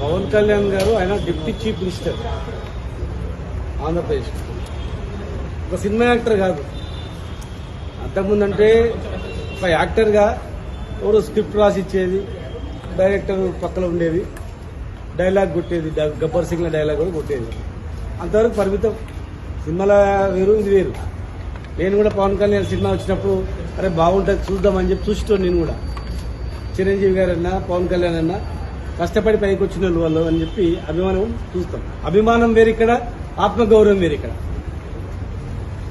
పవన్ కళ్యాణ్ గారు ఆయన deputy chief minister. Andhra Pradesh. ఒక సినిమా యాక్టర్ కాదు. అంతకుముందు అంటే ఒక యాక్టర్గా ఎవరు స్క్రిప్ట్ రాసి ఇచ్చేది డైరెక్టర్ పక్కన ఉండేది డైలాగ్ కొట్టేది గబ్బర్ సింగ్ల డైలాగ్ కూడా కొట్టేది. అంతవరకు పరిమితం. సినిమాల వేరు ఇది వేరు. నేను కూడా పవన్ కళ్యాణ్ సినిమా వచ్చినప్పుడు అరే బాగుంటుంది చూద్దామని చెప్పి చూసిటో నేను కూడా. చిరంజీవి గారన్నా పవన్ కళ్యాణ్ అన్నా కష్టపడి పైకి వచ్చిన వాళ్ళు అని చెప్పి అభిమానం చూస్తాం. అభిమానం వేరిక్కడ ఇక్కడ ఆత్మగౌరవం వేరిక్కడ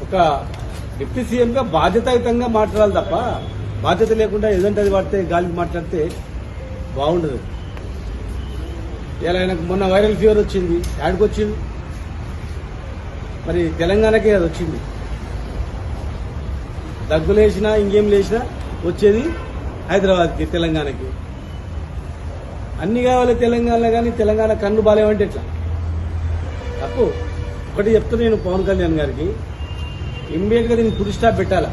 ఒక డిప్యూటీ సీఎంగా బాధ్యతాయుతంగా మాట్లాడాలి తప్ప బాధ్యత లేకుండా ఏదంటే అది వాడితే గాలికి మాట్లాడితే బాగుండదు. ఇలా ఆయనకు మొన్న వైరల్ ఫీవర్ వచ్చింది యాడికి వచ్చింది మరి తెలంగాణకే అది వచ్చింది. దగ్గులేసినా ఇంకేం లేచినా వచ్చేది హైదరాబాద్కి తెలంగాణకి. అన్ని కావాలి తెలంగాణలో కానీ తెలంగాణ కన్ను బాలేవంటే ఎట్లా? తప్పు. ఒకటి చెప్తున్నా నేను పవన్ కళ్యాణ్ గారికి. ఇమ్మీడియట్గా దీన్ని ఫుల్ స్టాప్ పెట్టాలా?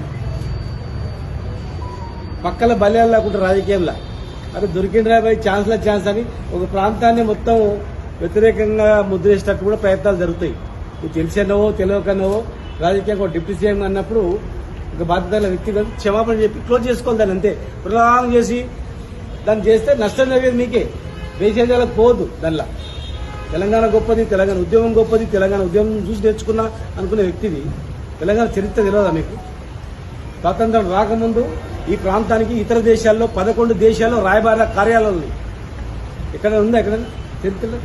పక్కల బల్యాలు లేకుండా రాజకీయంలో. అది దొరికిన రాబోయే ఛాన్స్లో ఛాన్స్ అని ఒక ప్రాంతాన్ని మొత్తం వ్యతిరేకంగా ముద్రేసేటట్టు కూడా ప్రయత్నాలు జరుగుతాయి. నువ్వు తెలిసినవో తెలియకనవో రాజకీయంగా ఒక డిప్యూటీ సీఎం అన్నప్పుడు ఒక బాధ్యత గల క్షమాపణ చెప్పి క్లోజ్ చేసుకోవాలి దాన్ని అంతే. ప్రొలాంగ్ చేసి దాన్ని చేస్తే నష్టం జరిగేది మీకే. వేసేదాలకు పోదు దానిలా. తెలంగాణ గొప్పది తెలంగాణ ఉద్యమం గొప్పది తెలంగాణ ఉద్యమం చూసి నేర్చుకున్నా అనుకునే వ్యక్తిది. తెలంగాణ చరిత్ర తెలియదా మీకు? స్వాతంత్రం రాకముందు ఈ ప్రాంతానికి ఇతర దేశాల్లో పదకొండు దేశాల్లో రాయబార కార్యాలయాలు ఉన్నాయి ఎక్కడ ఉందా ఎక్కడ? చరిత్రలో?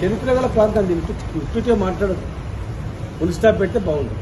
చరిత్ర గల ప్రాంతం దీనికి ఇట్టుటే మాట్లాడదు. ఫుల్ స్టాప్ పెడితే బాగుంటుంది.